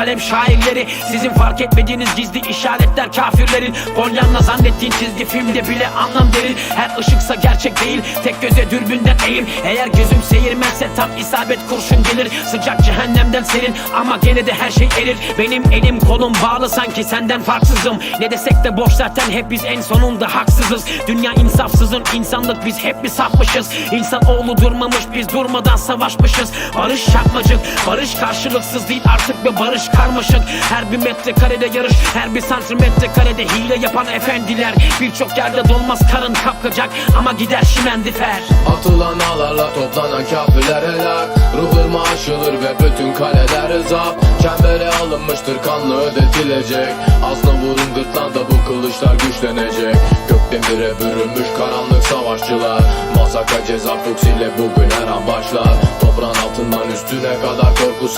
kalem şairleri. Sizin fark etmediğiniz gizli işaretler kafirlerin. Polyanla zannettiğin çizgi filmde bile anlam verir. Her ışıksa gerçek değil tek göze dürbünden eğim. Eğer gözüm seyirmezse tam isabet kurşun gelir. Sıcak cehennemden serin ama gene de her şey erir. Benim elim kolum bağlı sanki senden farksızım. Ne desek de boş zaten hep biz en sonunda haksızız. Dünya insafsızın insanlık biz hep mi sapmışız İnsan oğlu durmamış biz durmadan savaşmışız. Barış yapmacık barış karşılıksız değil artık ve barış karmaşık. Her bir metrekarede yarış her bir santimetre karede hile yapan efendiler. Birçok yerde dolmaz karın kapkacak ama gider şimendifer Atılan ağlarla toplanan kafirler helak. Ruh ırmağı aşılır ve bütün kaleler zap Çembere alınmıştır kanlı ödetilecek. Asla vurun gırtlanda bu kılıçlar güçlenecek. Gökdemire bürünmüş karanlık savaşçılar. Masaka ceza Fuchs ile bugün her an başlar. Toprağın altından üstüne kadar korku